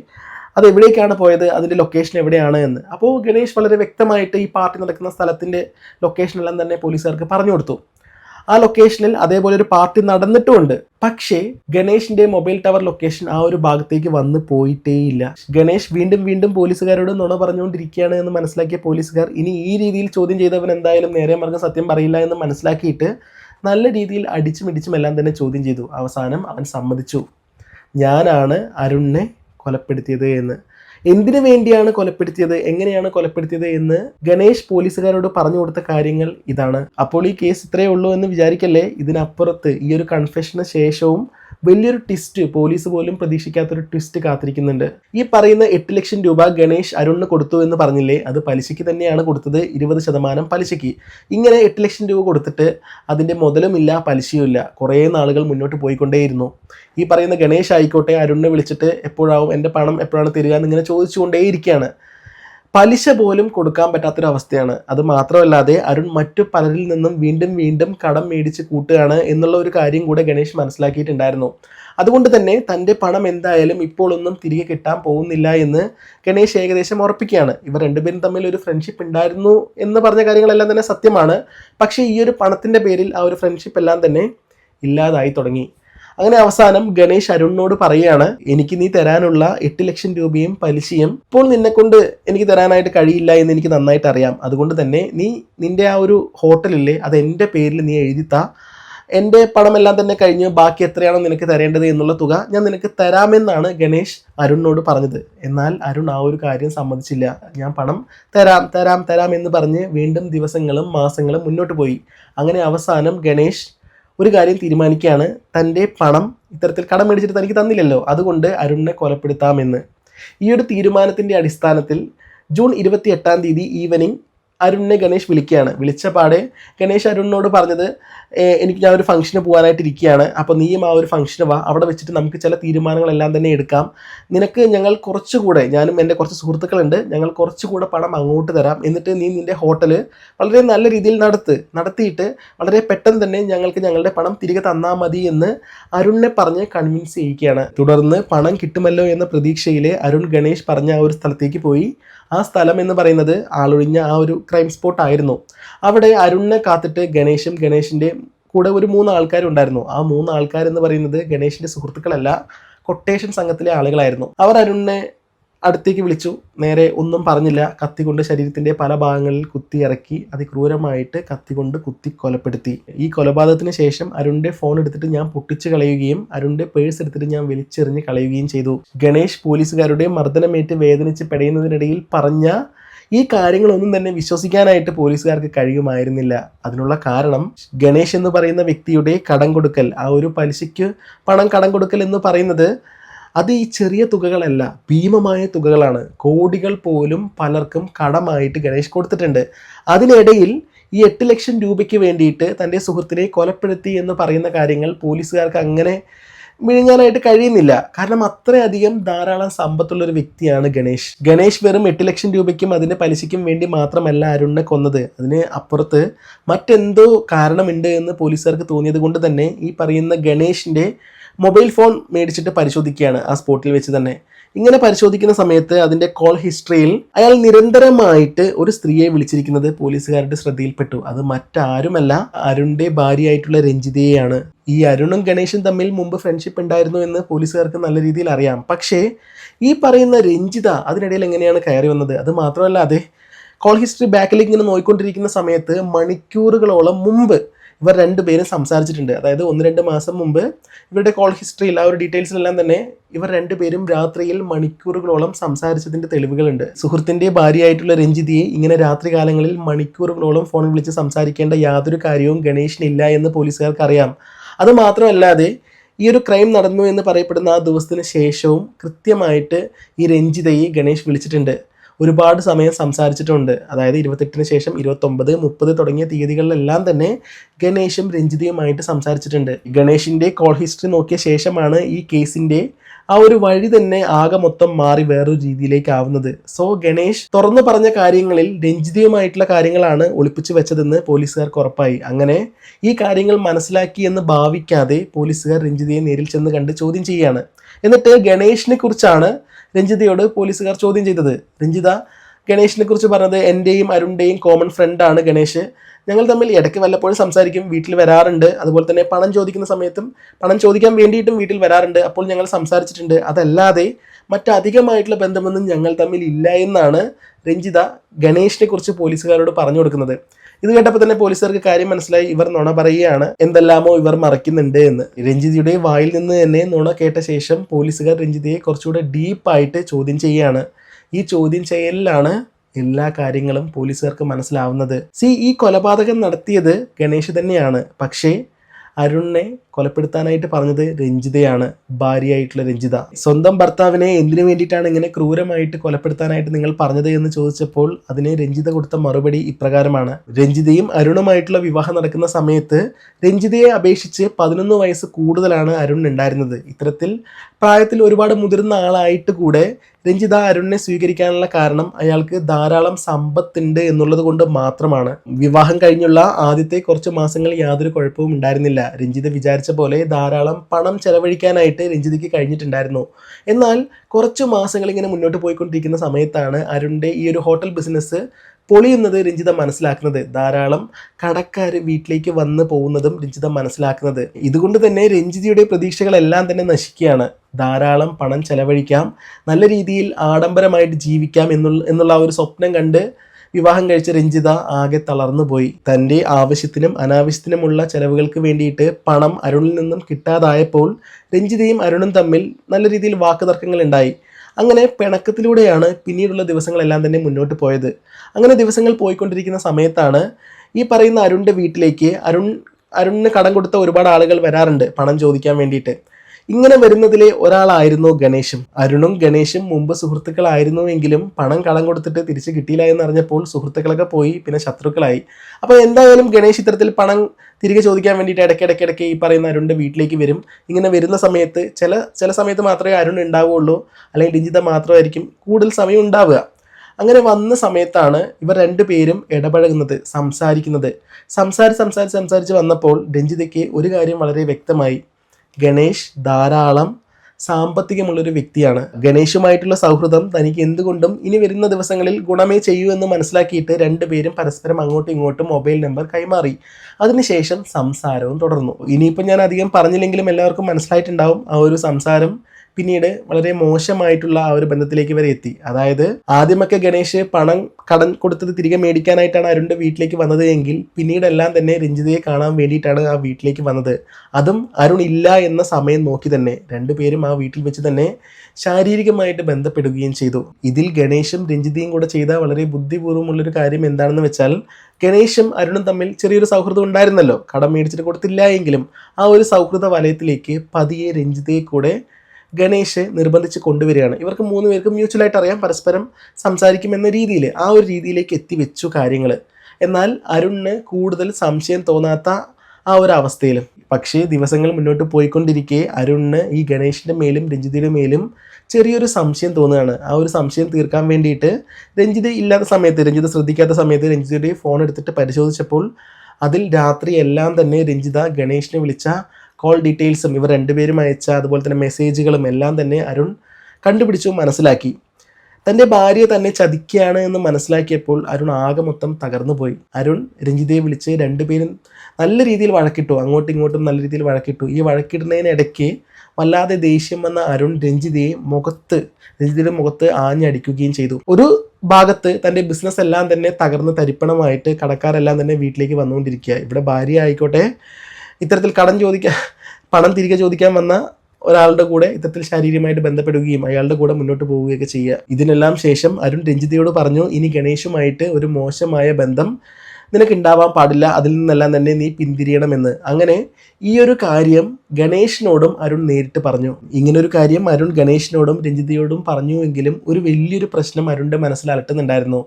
അത് എവിടേക്കാണ് പോയത്? അതിന്റെ ലൊക്കേഷൻ എവിടെയാണ്? എന്ന്. അപ്പോൾ ഗണേഷ് വളരെ വ്യക്തമായിട്ട് ഈ പാർട്ടി നടക്കുന്ന സ്ഥലത്തിന്റെ ലൊക്കേഷനെല്ലാം തന്നെ പോലീസുകാർക്ക് പറഞ്ഞു കൊടുത്തു. ആ ലൊക്കേഷനിൽ അതേപോലെ ഒരു പാർട്ടി നടന്നിട്ടുമുണ്ട്. പക്ഷേ ഗണേഷിന്റെ മൊബൈൽ ടവർ ലൊക്കേഷൻ ആ ഒരു ഭാഗത്തേക്ക് വന്ന് പോയിട്ടേയില്ല. ഗണേഷ് വീണ്ടും വീണ്ടും പോലീസുകാരോട് നുണ പറഞ്ഞുകൊണ്ടിരിക്കുകയാണ് എന്ന് മനസ്സിലാക്കിയ പോലീസുകാർ ഇനി ഈ രീതിയിൽ ചോദ്യം ചെയ്തവൻ എന്തായാലും നേരെ മറിഞ്ഞ സത്യം പറയില്ല എന്ന് മനസ്സിലാക്കിയിട്ട് നല്ല രീതിയിൽ അടിച്ചും ഇടിച്ചും എല്ലാം തന്നെ ചോദ്യം ചെയ്തു. അവസാനം അവൻ സമ്മതിച്ചു. ഞാനാണ് അരുണിനെ കൊലപ്പെടുത്തിയത് എന്ന്. എന്തിനു വേണ്ടിയാണ് കൊലപ്പെടുത്തിയത് എങ്ങനെയാണ് കൊലപ്പെടുത്തിയത് എന്ന് ഗണേഷ് പോലീസുകാരോട് പറഞ്ഞു കൊടുത്ത കാര്യങ്ങൾ ഇതാണ്. അപ്പോൾ ഈ കേസ് ഇത്രയേ ഉള്ളൂ എന്ന് വിചാരിക്കല്ലേ? ഇതിനപ്പുറത്ത് ഈ ഒരു കൺഫെഷന് ശേഷവും വലിയൊരു ട്വിസ്റ്റ് പോലീസ് പോലും പ്രതീക്ഷിക്കാത്തൊരു ട്വിസ്റ്റ് കാത്തിരിക്കുന്നുണ്ട്. ഈ പറയുന്ന എട്ട് ലക്ഷം രൂപ ഗണേഷ് അരുണിന് കൊടുത്തു എന്ന് പറഞ്ഞില്ലേ? അത് പലിശയ്ക്ക് തന്നെയാണ് കൊടുത്തത് ഇരുപത് ശതമാനം പലിശയ്ക്ക്. ഇങ്ങനെ എട്ട് ലക്ഷം രൂപ കൊടുത്തിട്ട് അതിന്റെ മുതലുമില്ല പലിശയുമില്ല. കുറേ നാളുകൾ മുന്നോട്ട് പോയിക്കൊണ്ടേയിരുന്നു. ഈ പറയുന്ന ഗണേഷ് ആയിക്കോട്ടെ അരുണിനെ വിളിച്ചിട്ട് എപ്പോഴാവും എന്റെ പണം എപ്പോഴാണ് തരിക എന്നിങ്ങനെ ചോദിച്ചുകൊണ്ടേയിരിക്കുകയാണ്. പലിശ പോലും കൊടുക്കാൻ പറ്റാത്തൊരവസ്ഥയാണ്. അത് മാത്രമല്ലാതെ അരുൺ മറ്റു പലരിൽ നിന്നും വീണ്ടും വീണ്ടും കടം മേടിച്ച് കൂട്ടുകയാണ് എന്നുള്ള ഒരു കാര്യം കൂടെ ഗണേഷ് മനസ്സിലാക്കിയിട്ടുണ്ടായിരുന്നു. അതുകൊണ്ട് തന്നെ തന്റെ പണം എന്തായാലും ഇപ്പോൾ ഒന്നും തിരികെ കിട്ടാൻ പോകുന്നില്ല എന്ന് ഗണേഷ് ഏകദേശം ഉറപ്പിക്കുകയാണ്. ഇവർ രണ്ടുപേരും തമ്മിൽ ഒരു ഫ്രണ്ട്ഷിപ്പ് ഉണ്ടായിരുന്നു എന്ന് പറഞ്ഞ കാര്യങ്ങളെല്ലാം തന്നെ സത്യമാണ്. പക്ഷേ ഈ ഒരു പണത്തിന്റെ പേരിൽ ആ ഒരു ഫ്രണ്ട്ഷിപ്പ് എല്ലാം തന്നെ ഇല്ലാതായി തുടങ്ങി. അങ്ങനെ അവസാനം ഗണേഷ് അരുണിനോട് പറയുകയാണ് എനിക്ക് നീ തരാനുള്ള എട്ട് ലക്ഷം രൂപയും പലിശയും ഇപ്പോൾ നിന്നെ കൊണ്ട് എനിക്ക് തരാനായിട്ട് കഴിയില്ല എന്ന് എനിക്ക് നന്നായിട്ട് അറിയാം. അതുകൊണ്ട് തന്നെ നീ നിന്റെ ആ ഒരു ഹോട്ടലില്ലേ അത് എന്റെ പേരിൽ നീ എഴുതിത്താ എന്റെ പണമെല്ലാം തന്നെ കഴിഞ്ഞ് ബാക്കി എത്രയാണോ നിനക്ക് തരേണ്ടത് എന്നുള്ള തുക ഞാൻ നിനക്ക് തരാമെന്നാണ് ഗണേഷ് അരുണിനോട് പറഞ്ഞത്. എന്നാൽ അരുൺ ആ ഒരു കാര്യം സമ്മതിച്ചില്ല. ഞാൻ പണം തരാം തരാം തരാം എന്ന് പറഞ്ഞ് വീണ്ടും ദിവസങ്ങളും മാസങ്ങളും മുന്നോട്ട് പോയി. അങ്ങനെ അവസാനം ഗണേഷ് ഒരു കാര്യം തീരുമാനിക്കുകയാണ്. തന്റെ പണം ഇത്തരത്തിൽ കടം മേടിച്ചിട്ട് തനിക്ക് തന്നില്ലല്ലോ. അതുകൊണ്ട് അരുണിനെ കൊലപ്പെടുത്താമെന്ന്. ഈ ഒരു തീരുമാനത്തിന്റെ അടിസ്ഥാനത്തിൽ ജൂൺ ഇരുപത്തി എട്ടാം തീയതി ഈവനിങ് അരുണിനെ ഗണേഷ് വിളിക്കുകയാണ്. വിളിച്ച പാടെ ഗണേഷ് അരുണിനോട് പറഞ്ഞത് "ഏ, എനിക്ക് ഞാൻ ഒരു ഫംഗ്ഷന് പോകാനായിട്ട് ഇരിക്കുകയാണ് അപ്പോൾ നീയും ആ ഒരു ഫംഗ്ഷന് വാ. അവിടെ വെച്ചിട്ട് നമുക്ക് ചില തീരുമാനങ്ങളെല്ലാം തന്നെ എടുക്കാം. നിനക്ക് ഞങ്ങൾ കുറച്ചുകൂടെ ഞാനും എന്റെ കുറച്ച് സുഹൃത്തുക്കളുണ്ട്. ഞങ്ങൾ കുറച്ചുകൂടെ പണം അങ്ങോട്ട് തരാം. എന്നിട്ട് നീ നിന്റെ ഹോട്ടൽ വളരെ നല്ല രീതിയിൽ നടത്ത് നടത്തിയിട്ട് വളരെ പെട്ടെന്ന് തന്നെ ഞങ്ങൾക്ക് ഞങ്ങളുടെ പണം തിരികെ തന്നാൽ മതി എന്ന് അരുണിനെ പറഞ്ഞ് കൺവിൻസ് ചെയ്യിക്കുകയാണ് തുടർന്ന് പണം കിട്ടുമല്ലോ എന്ന പ്രതീക്ഷയിൽ അരുൺ ഗണേഷ് പറഞ്ഞ ആ ഒരു സ്ഥലത്തേക്ക് പോയി. ആ സ്ഥലം എന്ന് പറയുന്നത് ആളൊഴിഞ്ഞ ആ ഒരു ക്രൈം സ്പോട്ട് ആയിരുന്നു. അവിടെ അരുണിനെ കാത്തിട്ട് ഗണേഷും ഗണേഷിന്റെ കൂടെ ഒരു മൂന്ന് ആൾക്കാരുണ്ടായിരുന്നു ആ മൂന്ന് ആൾക്കാരെന്ന് പറയുന്നത് ഗണേഷിന്റെ സുഹൃത്തുക്കളല്ല കൊട്ടേഷൻ സംഘത്തിലെ ആളുകളായിരുന്നു. അവർ അരുണിനെ അടുത്തേക്ക് വിളിച്ചു. നേരെ ഒന്നും പറഞ്ഞില്ല. കത്തി കൊണ്ട് ശരീരത്തിന്റെ പല ഭാഗങ്ങളിൽ കുത്തി ഇറക്കി അതിക്രൂരമായിട്ട് കത്തി കൊണ്ട് കുത്തി കൊലപ്പെടുത്തി. ഈ കൊലപാതകത്തിന് ശേഷം അരുണിന്റെ ഫോൺ എടുത്തിട്ട് ഞാൻ പൊട്ടിച്ചു കളയുകയും അരുണിന്റെ പേഴ്സ് എടുത്തിട്ട് ഞാൻ വലിച്ചെറിഞ്ഞ് കളയുകയും ചെയ്തു. ഗണേഷ് പോലീസുകാരുടെ മർദ്ദനമേറ്റ് വേദനിച്ച് പെടയുന്നതിനിടയിൽ പറഞ്ഞ ഈ കാര്യങ്ങളൊന്നും തന്നെ വിശ്വസിക്കാനായിട്ട് പോലീസുകാർക്ക് കഴിയുമായിരുന്നില്ല. അതിനുള്ള കാരണം ഗണേഷ് എന്ന് പറയുന്ന വ്യക്തിയുടെ കടം കൊടുക്കൽ. ആ ഒരു പലിശയ്ക്ക് പണം കടം കൊടുക്കൽ എന്ന് പറയുന്നത് അത് ഈ ചെറിയ തുകകളല്ല ഭീമമായ തുകകളാണ്. കോടികൾ പോലും പലർക്കും കടമായിട്ട് ഗണേഷ് കൊടുത്തിട്ടുണ്ട്. അതിനിടയിൽ ഈ എട്ട് ലക്ഷം രൂപയ്ക്ക് വേണ്ടിയിട്ട് തന്റെ സുഹൃത്തിനെ കൊലപ്പെടുത്തി എന്ന് പറയുന്ന കാര്യങ്ങൾ പോലീസുകാർക്ക് അങ്ങനെ വിഴുങ്ങാനായിട്ട് കഴിയുന്നില്ല. കാരണം അത്രയധികം ധാരാളം സമ്പത്തുള്ള ഒരു വ്യക്തിയാണ് ഗണേഷ്. ഗണേഷ് വെറും എട്ട് ലക്ഷം രൂപയ്ക്കും അതിന്റെ പലിശയ്ക്കും വേണ്ടി മാത്രമല്ല അരുണിനെ കൊന്നത്. അതിന് അപ്പുറത്ത് മറ്റെന്തോ കാരണമുണ്ട് എന്ന് പോലീസുകാർക്ക് തോന്നിയത് കൊണ്ട് തന്നെ ഈ പറയുന്ന ഗണേഷിന്റെ മൊബൈൽ ഫോൺ മേടിച്ചിട്ട് പരിശോധിക്കുകയാണ് ആ സ്പോട്ടിൽ വെച്ച് തന്നെ. ഇങ്ങനെ പരിശോധിക്കുന്ന സമയത്ത് അതിന്റെ കോൾ ഹിസ്റ്ററിയിൽ അയാൾ നിരന്തരമായിട്ട് ഒരു സ്ത്രീയെ വിളിച്ചിരിക്കുന്നത് പോലീസുകാരുടെ ശ്രദ്ധയിൽപ്പെട്ടു. അത് മറ്റാരുമല്ല അരുണിന്റെ ഭാര്യയായിട്ടുള്ള രഞ്ജിതയെയാണ്. ഈ അരുണും ഗണേഷും തമ്മിൽ മുമ്പ് ഫ്രണ്ട്ഷിപ്പ് ഉണ്ടായിരുന്നു എന്ന് പോലീസുകാർക്ക് നല്ല രീതിയിൽ അറിയാം. പക്ഷേ ഈ പറയുന്ന രഞ്ജിത അതിനിടയിൽ എങ്ങനെയാണ് കയറി വന്നത്? അത് മാത്രമല്ല അതെ കോൾ ഹിസ്റ്ററി ബാക്കിലേക്ക് ഇങ്ങനെ നോയിക്കൊണ്ടിരിക്കുന്ന സമയത്ത് മണിക്കൂറുകളോളം മുമ്പ് ഇവർ രണ്ടുപേരും സംസാരിച്ചിട്ടുണ്ട്. അതായത് ഒന്ന് രണ്ട് മാസം മുമ്പ് ഇവരുടെ കോൾ ഹിസ്റ്ററിയിൽ ആ ഒരു ഡീറ്റെയിൽസിലെല്ലാം തന്നെ ഇവർ രണ്ടുപേരും രാത്രിയിൽ മണിക്കൂറുകളോളം സംസാരിച്ചതിന്റെ തെളിവുകളുണ്ട്. സുഹൃത്തിന്റെ ഭാര്യയായിട്ടുള്ള രഞ്ജിതിയെ ഇങ്ങനെ രാത്രി കാലങ്ങളിൽ മണിക്കൂറുകളോളം ഫോണിൽ വിളിച്ച് സംസാരിക്കേണ്ട യാതൊരു കാര്യവും ഗണേഷിനില്ല എന്ന് പോലീസുകാർക്ക് അറിയാം. അത് മാത്രമല്ലാതെ ഈ ഒരു ക്രൈം നടന്നു എന്ന് പറയപ്പെടുന്ന ആ ദിവസത്തിന് ശേഷവും കൃത്യമായിട്ട് ഈ രഞ്ജിതയെ ഗണേഷ് വിളിച്ചിട്ടുണ്ട്. ഒരുപാട് സമയം സംസാരിച്ചിട്ടുണ്ട്. അതായത് ഇരുപത്തെട്ടിന് ശേഷം ഇരുപത്തൊമ്പത് മുപ്പത് തുടങ്ങിയ തീയതികളിലെല്ലാം തന്നെ ഗണേഷും രഞ്ജിതയുമായിട്ട് സംസാരിച്ചിട്ടുണ്ട്. ഗണേഷിന്റെ കോൾ ഹിസ്റ്ററി നോക്കിയ ശേഷമാണ് ഈ കേസിന്റെ ആ ഒരു വഴി തന്നെ ആകെ മൊത്തം മാറി വേറൊരു രീതിയിലേക്ക് ആവുന്നത് സോ ഗണേഷ് തുറന്നു പറഞ്ഞ കാര്യങ്ങളിൽ രഞ്ജിതയുമായിട്ടുള്ള കാര്യങ്ങളാണ് ഒളിപ്പിച്ചു വെച്ചതെന്ന് പോലീസുകാർക്ക് ഉറപ്പായി. അങ്ങനെ ഈ കാര്യങ്ങൾ മനസ്സിലാക്കി എന്ന് ഭാവിക്കാതെ പോലീസുകാർ രഞ്ജിതയെ നേരിൽ ചെന്ന് കണ്ട് ചോദ്യം ചെയ്യുകയാണ്. എന്നിട്ട് ഗണേഷിനെ കുറിച്ചാണ് രഞ്ജിതയോട് പോലീസുകാർ ചോദ്യം ചെയ്തത്. രഞ്ജിത ഗണേഷിനെ കുറിച്ച് പറഞ്ഞത് എന്റെയും അരുണിന്റെയും കോമൺ ഫ്രണ്ടാണ് ഗണേഷ്. ഞങ്ങൾ തമ്മിൽ ഇടയ്ക്ക് വല്ലപ്പോഴും സംസാരിക്കും വീട്ടിൽ വരാറുണ്ട്. അതുപോലെ തന്നെ പണം ചോദിക്കുന്ന സമയത്തും പണം ചോദിക്കാൻ വേണ്ടിയിട്ടും വീട്ടിൽ വരാറുണ്ട്. അപ്പോൾ ഞങ്ങൾ സംസാരിച്ചിട്ടുണ്ട്. അതല്ലാതെ മറ്റധികമായിട്ടുള്ള ബന്ധമൊന്നും ഞങ്ങൾ തമ്മിൽ ഇല്ല എന്നാണ് രഞ്ജിത ഗണേഷിനെ കുറിച്ച് പോലീസുകാരോട് പറഞ്ഞു കൊടുക്കുന്നത്. ഇത് കേട്ടപ്പോൾ തന്നെ പോലീസുകാർക്ക് കാര്യം മനസ്സിലായി. ഇവർ നുണ പറയുകയാണ് എന്തെല്ലാമോ ഇവർ മറയ്ക്കുന്നുണ്ട് എന്ന്. രഞ്ജിതയുടെ വായിൽ നിന്ന് തന്നെ നുണ കേട്ട ശേഷം പോലീസുകാർ രഞ്ജിതയെ കുറച്ചുകൂടെ ഡീപ്പായിട്ട് ചോദ്യം ചെയ്യുകയാണ്. ഈ ചോദ്യം ചെയ്യലിലാണ് എല്ലാ കാര്യങ്ങളും പോലീസുകാർക്ക് മനസ്സിലാവുന്നത്. സി ഈ കൊലപാതകം നടത്തിയത് ഗണേഷ് തന്നെയാണ്. പക്ഷേ അരുണിനെ കൊലപ്പെടുത്താനായിട്ട് പറഞ്ഞത് രഞ്ജിതയാണ് ഭാര്യയായിട്ടുള്ള രഞ്ജിത. സ്വന്തം ഭർത്താവിനെ എന്തിനു വേണ്ടിയിട്ടാണ് ഇങ്ങനെ ക്രൂരമായിട്ട് കൊലപ്പെടുത്താനായിട്ട് നിങ്ങൾ പറഞ്ഞത് എന്ന് ചോദിച്ചപ്പോൾ അതിന് രഞ്ജിത കൊടുത്ത മറുപടി ഇപ്രകാരമാണ്. രഞ്ജിതയും അരുണുമായിട്ടുള്ള വിവാഹം നടക്കുന്ന സമയത്ത് രഞ്ജിതയെ അപേക്ഷിച്ച് പതിനൊന്ന് വയസ്സ് കൂടുതലാണ് അരുൺ ഉണ്ടായിരുന്നത്. ഇത്തരത്തിൽ പ്രായത്തിൽ ഒരുപാട് മുതിർന്ന ആളായിട്ട് കൂടെ രഞ്ജിത അരുണിനെ സ്വീകരിക്കാനുള്ള കാരണം അയാൾക്ക് ധാരാളം സമ്പത്തുണ്ട് എന്നുള്ളത് കൊണ്ട് മാത്രമാണ്. വിവാഹം കഴിഞ്ഞുള്ള ആദ്യത്തെ കുറച്ച് മാസങ്ങൾ യാതൊരു കുഴപ്പവും ഉണ്ടായിരുന്നില്ല. രഞ്ജിത വിചാരിച്ച പോലെ ധാരാളം പണം ചെലവഴിക്കാനായിട്ട് രഞ്ജിതയ്ക്ക് കഴിഞ്ഞിട്ടുണ്ടായിരുന്നു. എന്നാൽ കുറച്ച് മാസങ്ങൾ ഇങ്ങനെ മുന്നോട്ട് പോയിക്കൊണ്ടിരിക്കുന്ന സമയത്താണ് അരുണിന്റെ ഈ ഒരു ഹോട്ടൽ ബിസിനസ് പൊളിയുന്നത് രഞ്ജിത മനസ്സിലാക്കുന്നത്. ധാരാളം കടക്കാർ വീട്ടിലേക്ക് വന്ന് പോകുന്നതും രഞ്ജിത മനസ്സിലാക്കുന്നത്. ഇതുകൊണ്ട് തന്നെ രഞ്ജിതയുടെ പ്രതീക്ഷകളെല്ലാം തന്നെ നശിക്കുകയാണ്. ധാരാളം പണം ചെലവഴിക്കാം നല്ല രീതിയിൽ ആഡംബരമായിട്ട് ജീവിക്കാം എന്നുള്ള എന്നുള്ള ഒരു സ്വപ്നം കണ്ട് വിവാഹം കഴിച്ച രഞ്ജിത ആകെ തളർന്നു പോയി. തന്റെ ആവശ്യത്തിനും അനാവശ്യത്തിനുമുള്ള ചെലവുകൾക്ക് വേണ്ടിയിട്ട് പണം അരുണിൽ നിന്നും കിട്ടാതായപ്പോൾ രഞ്ജിതയും അരുണും തമ്മിൽ നല്ല രീതിയിൽ വാക്കുതർക്കങ്ങൾ ഉണ്ടായി. അങ്ങനെ പിണക്കത്തിലൂടെയാണ് പിന്നീടുള്ള ദിവസങ്ങളെല്ലാം തന്നെ മുന്നോട്ട് പോയത്. അങ്ങനെ ദിവസങ്ങൾ പോയിക്കൊണ്ടിരിക്കുന്ന സമയത്താണ് ഈ പറയുന്ന അരുണിന്റെ വീട്ടിലേക്ക് അരുൺ അരുണിന് കടം കൊടുത്ത ഒരുപാട് ആളുകൾ വരാറുണ്ട് പണം ചോദിക്കാൻ വേണ്ടിയിട്ട്. ഇങ്ങനെ വരുന്നതിലെ ഒരാളായിരുന്നു ഗണേശും. അരുണും ഗണേശും മുമ്പ് സുഹൃത്തുക്കളായിരുന്നുവെങ്കിലും പണം കടം കൊടുത്തിട്ട് തിരിച്ച് കിട്ടിയില്ല എന്ന് അറിഞ്ഞപ്പോൾ സുഹൃത്തുക്കളൊക്കെ പോയി പിന്നെ ശത്രുക്കളായി. അപ്പോൾ എന്തായാലും ഗണേശ് ഇത്തരത്തിൽ പണം തിരികെ ചോദിക്കാൻ വേണ്ടിയിട്ട് ഇടയ്ക്കിടയ്ക്ക് ഇടയ്ക്ക് ഈ പറയുന്ന അരുണിന്റെ വീട്ടിലേക്ക് വരും. ഇങ്ങനെ വരുന്ന സമയത്ത് ചില ചില സമയത്ത് മാത്രമേ അരുൺ ഉണ്ടാവുകയുള്ളൂ. അല്ലെങ്കിൽ രഞ്ജിത മാത്രമായിരിക്കും കൂടുതൽ സമയം ഉണ്ടാവുക. അങ്ങനെ വന്ന സമയത്താണ് ഇവർ രണ്ടുപേരും ഇടപഴകുന്നത് സംസാരിക്കുന്നത്. സംസാരിച്ച് സംസാരിച്ച് സംസാരിച്ച് വന്നപ്പോൾ രഞ്ജിതയ്ക്ക് ഒരു കാര്യം വളരെ വ്യക്തമായി. ഗണേഷ് ധാരാളം സാമ്പത്തികമുള്ളൊരു വ്യക്തിയാണ്. ഗണേഷുമായിട്ടുള്ള സൗഹൃദം തനിക്ക് എന്തുകൊണ്ടും ഇനി വരുന്ന ദിവസങ്ങളിൽ ഗുണമേ ചെയ്യൂ എന്ന് മനസ്സിലാക്കിയിട്ട് രണ്ടുപേരും പരസ്പരം അങ്ങോട്ടും ഇങ്ങോട്ടും മൊബൈൽ നമ്പർ കൈമാറി. അതിനുശേഷം സംസാരവും തുടർന്നു. ഇനിയിപ്പോൾ ഞാൻ അധികം പറഞ്ഞില്ലെങ്കിലും എല്ലാവർക്കും മനസ്സിലായിട്ടുണ്ടാവും ആ ഒരു സംസാരം പിന്നീട് വളരെ മോശമായിട്ടുള്ള ആ ഒരു ബന്ധത്തിലേക്ക് വരെ എത്തി. അതായത് ആദ്യമൊക്കെ ഗണേഷ് പണം കടം കൊടുത്തത് തിരികെ മേടിക്കാനായിട്ടാണ് അരുണിന്റെ വീട്ടിലേക്ക് വന്നത് എങ്കിൽ പിന്നീടെല്ലാം തന്നെ രഞ്ജിതയെ കാണാൻ വേണ്ടിയിട്ടാണ് ആ വീട്ടിലേക്ക് വന്നത്. അതും അരുൺ ഇല്ല എന്ന സമയം നോക്കി തന്നെ രണ്ടുപേരും ആ വീട്ടിൽ വെച്ച് തന്നെ ശാരീരികമായിട്ട് ബന്ധപ്പെടുകയും ചെയ്തു. ഇതിൽ ഗണേഷും രഞ്ജിതയും കൂടെ ചെയ്ത വളരെ ബുദ്ധിപൂർവമുള്ളൊരു കാര്യം എന്താണെന്ന് വെച്ചാൽ ഗണേഷും അരുണും തമ്മിൽ ചെറിയൊരു സൗഹൃദം ഉണ്ടായിരുന്നല്ലോ. കടം മേടിച്ചിട്ട് കൊടുത്തില്ല എങ്കിലും ആ ഒരു സൗഹൃദ വലയത്തിലേക്ക് പതിയെ രഞ്ജിതയെ കൂടെ ഗണേഷ് നിർബന്ധിച്ച് കൊണ്ടുവരികയാണ്. ഇവർക്ക് മൂന്ന് പേർക്കും മ്യൂച്വലായിട്ട് അറിയാം പരസ്പരം സംസാരിക്കുമെന്ന രീതിയിൽ ആ ഒരു രീതിയിലേക്ക് എത്തിവെച്ചു കാര്യങ്ങൾ എന്നാൽ അരുണിന് കൂടുതൽ സംശയം തോന്നാത്ത ആ ഒരു അവസ്ഥയിൽ പക്ഷേ ദിവസങ്ങൾ മുന്നോട്ട് പോയിക്കൊണ്ടിരിക്കെ അരുണിന് ഈ ഗണേഷിന്റെ മേലും രഞ്ജിതയുടെ മേലും ചെറിയൊരു സംശയം തോന്നുകയാണ്. ആ ഒരു സംശയം തീർക്കാൻ വേണ്ടിയിട്ട് രഞ്ജിത ഇല്ലാത്ത സമയത്ത് രഞ്ജിത ശ്രദ്ധിക്കാത്ത സമയത്ത് രഞ്ജിതയുടെ ഫോൺ എടുത്തിട്ട് പരിശോധിച്ചപ്പോൾ അതിൽ രാത്രി എല്ലാം തന്നെ രഞ്ജിത ഗണേഷിനെ വിളിച്ച കോൾ ഡീറ്റെയിൽസും ഇവർ രണ്ടുപേരും അയച്ച അതുപോലെ തന്നെ മെസ്സേജുകളും എല്ലാം തന്നെ അരുൺ കണ്ടുപിടിച്ചു മനസ്സിലാക്കി. തന്റെ ഭാര്യ തന്നെ ചതിക്കുകയാണ് എന്ന് മനസ്സിലാക്കിയപ്പോൾ അരുൺ ആകെ മൊത്തം തകർന്നു പോയി അരുൺ രഞ്ജിതയെ വിളിച്ച് രണ്ടുപേരും നല്ല രീതിയിൽ വഴക്കിട്ടു. അങ്ങോട്ടും ഇങ്ങോട്ടും നല്ല രീതിയിൽ വഴക്കിട്ടു. ഈ വഴക്കിടുന്നതിനിടയ്ക്ക് വല്ലാതെ ദേഷ്യം വന്ന അരുൺ രഞ്ജിതയെ മുഖത്ത് രഞ്ജിതയുടെ മുഖത്ത് ആഞ്ഞടിക്കുകയും ചെയ്തു. ഒരു ഭാഗത്ത് തന്റെ ബിസിനസ് എല്ലാം തന്നെ തകർന്ന് തരിപ്പണമായിട്ട് കടക്കാരെല്ലാം തന്നെ വീട്ടിലേക്ക് വന്നുകൊണ്ടിരിക്കുക. ഇവിടെ ഭാര്യ ആയിക്കോട്ടെ ഇത്തരത്തിൽ കടം ചോദിക്കാൻ പണം തിരികെ ചോദിക്കാൻ വന്ന ഒരാളുടെ കൂടെ ഇത്തരത്തിൽ ശാരീരികമായിട്ട് ബന്ധപ്പെടുകയും അയാളുടെ കൂടെ മുന്നോട്ട് പോവുകയൊക്കെ ചെയ്യുക. ഇതിനെല്ലാം ശേഷം അരുൺ രഞ്ജിതയോട് പറഞ്ഞു ഇനി ഗണേഷുമായിട്ട് ഒരു മോശമായ ബന്ധം നിനക്ക് ഉണ്ടാവാൻ പാടില്ല. അതിൽ നിന്നെല്ലാം തന്നെ നീ പിന്തിരിയണമെന്ന്. അങ്ങനെ ഈ ഒരു കാര്യം ഗണേഷിനോടും അരുൺ നേരിട്ട് പറഞ്ഞു. ഇങ്ങനൊരു കാര്യം അരുൺ ഗണേഷിനോടും രഞ്ജിതയോടും പറഞ്ഞുവെങ്കിലും ഒരു വലിയൊരു പ്രശ്നം അരുണിന്റെ മനസ്സിൽ അലട്ടുന്നുണ്ടായിരുന്നു.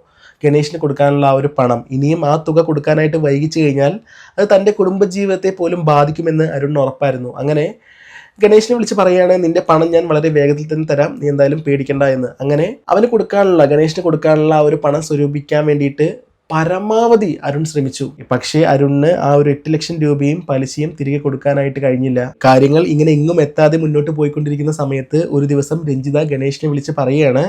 ഗണേഷിന് കൊടുക്കാനുള്ള ആ ഒരു പണം. ഇനിയും ആ തുക കൊടുക്കാനായിട്ട് വൈകിച്ചു കഴിഞ്ഞാൽ അത് തന്റെ കുടുംബജീവിതത്തെ പോലും ബാധിക്കുമെന്ന് അരുണിന് ഉറപ്പായിരുന്നു. അങ്ങനെ ഗണേഷിനെ വിളിച്ച് പറയുകയാണ് നിന്റെ പണം ഞാൻ വളരെ വേഗത്തിൽ തന്നെ തരാം. നീ എന്തായാലും പേടിക്കണ്ട എന്ന്. അങ്ങനെ അവന് കൊടുക്കാനുള്ള ഗണേഷിന് കൊടുക്കാനുള്ള ആ ഒരു പണം സ്വരൂപിക്കാൻ വേണ്ടിയിട്ട് പരമാവധി അരുൺ ശ്രമിച്ചു. പക്ഷേ അരുണിന് ആ ഒരു എട്ട് ലക്ഷം രൂപയും പലിശയും തിരികെ കൊടുക്കാനായിട്ട് കഴിഞ്ഞില്ല. കാര്യങ്ങൾ ഇങ്ങനെ എങ്ങും എത്താതെ മുന്നോട്ട് പോയിക്കൊണ്ടിരിക്കുന്ന സമയത്ത് ഒരു ദിവസം രഞ്ജിത ഗണേഷിനെ വിളിച്ച് പറയുകയാണ്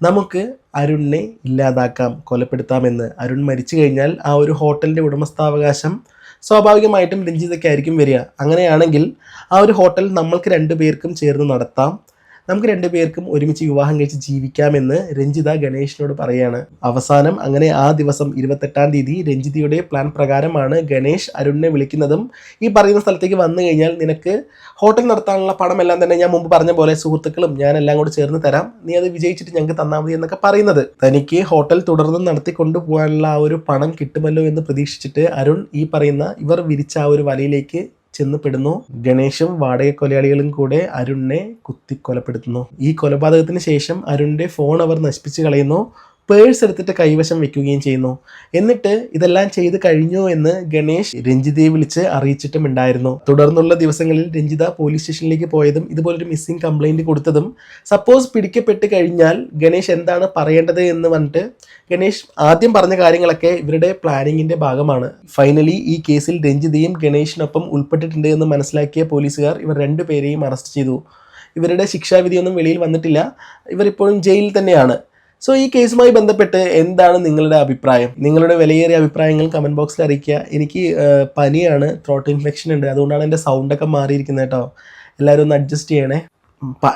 നമുക്ക് അരുണിനെ ഇല്ലാതാക്കാം കൊലപ്പെടുത്താമെന്ന് അരുൺ മരിച്ചു കഴിഞ്ഞാൽ ആ ഒരു ഹോട്ടലിന്റെ ഉടമസ്ഥാവകാശം സ്വാഭാവികമായിട്ടും രഞ്ജിതയ്ക്കായിരിക്കും വരിക. അങ്ങനെയാണെങ്കിൽ ആ ഒരു ഹോട്ടൽ നമ്മൾക്ക് രണ്ടു പേർക്കും ചേർന്ന് നടത്താം. നമുക്ക് രണ്ടുപേർക്കും ഒരുമിച്ച് വിവാഹം കഴിച്ച് ജീവിക്കാമെന്ന് രഞ്ജിത ഗണേഷിനോട് പറയാണ്. അവസാനം അങ്ങനെ ആ ദിവസം ഇരുപത്തെട്ടാം തീയതി രഞ്ജിതയുടെ പ്ലാൻ പ്രകാരമാണ് ഗണേഷ് അരുണിനെ വിളിക്കുന്നതും ഈ പറയുന്ന സ്ഥലത്തേക്ക് വന്നു കഴിഞ്ഞാൽ നിനക്ക് ഹോട്ടൽ നടത്താനുള്ള പണമെല്ലാം തന്നെ ഞാൻ മുമ്പ് പറഞ്ഞ പോലെ സുഹൃത്തുക്കളും ഞാൻ എല്ലാം കൂടി ചേർന്ന് തരാം. നീ അത് വിജയിച്ചിട്ട് ഞങ്ങൾക്ക് തന്നാൽ മതി എന്നൊക്കെ പറയുന്നത്. തനിക്ക് ഹോട്ടൽ തുടർന്ന് നടത്തി കൊണ്ടുപോകാനുള്ള ആ ഒരു പണം കിട്ടുമല്ലോ എന്ന് പ്രതീക്ഷിച്ചിട്ട് അരുൺ ഈ പറയുന്ന ഇവർ വിരിച്ച ആ ഒരു വലയിലേക്ക് ചെന്ന് പെടുന്നു ഗണേഷും വാടക കൊലയാളികളും കൂടെ അരുണിനെ കുത്തി കൊലപ്പെടുത്തുന്നു ഈ കൊലപാതകത്തിന് ശേഷം അരുണിന്റെ ഫോൺ അവർ നശിപ്പിച്ച് കളയുന്നു. പേഴ്സ് എടുത്തിട്ട് കൈവശം വെക്കുകയും ചെയ്യുന്നു. എന്നിട്ട് ഇതെല്ലാം ചെയ്ത് കഴിഞ്ഞു എന്ന് ഗണേഷ് രഞ്ജിതയെ വിളിച്ച് അറിയിച്ചിട്ടും ഉണ്ടായിരുന്നു തുടർന്നുള്ള ദിവസങ്ങളിൽ രഞ്ജിത പോലീസ് സ്റ്റേഷനിലേക്ക് പോയതും ഇതുപോലൊരു മിസ്സിംഗ് കംപ്ലൈന്റ് കൊടുത്തതും സപ്പോസ് പിടിക്കപ്പെട്ട് കഴിഞ്ഞാൽ ഗണേഷ് എന്താണ് പറയേണ്ടത് എന്ന് പറഞ്ഞിട്ട് ഗണേഷ് ആദ്യം പറഞ്ഞ കാര്യങ്ങളൊക്കെ ഇവരുടെ പ്ലാനിങ്ങിന്റെ ഭാഗമാണ്. ഫൈനലി ഈ കേസിൽ രഞ്ജിതയും ഗണേഷിനൊപ്പം ഉൾപ്പെട്ടിട്ടുണ്ട് എന്ന് മനസ്സിലാക്കിയ പോലീസുകാർ ഇവർ രണ്ടുപേരെയും അറസ്റ്റ് ചെയ്തു. ഇവരുടെ ശിക്ഷാവിധിയൊന്നും വെളിയിൽ വന്നിട്ടില്ല. ഇവരിപ്പോഴും ജയിലിൽ തന്നെയാണ്. സോ ഈ കേസുമായി ബന്ധപ്പെട്ട് എന്താണ് നിങ്ങളുടെ അഭിപ്രായം? നിങ്ങളുടെ വിലയേറിയ അഭിപ്രായങ്ങൾ കമന്റ് ബോക്സിൽ അറിയിക്കുക. എനിക്ക് പനിയാണ് ത്രോട്ട് ഇൻഫെക്ഷൻ ഉണ്ട്. അതുകൊണ്ടാണ് എന്റെ സൗണ്ടൊക്കെ മാറിയിരിക്കുന്നത് കേട്ടോ. എല്ലാവരും ഒന്ന് അഡ്ജസ്റ്റ് ചെയ്യണേ. ബൈ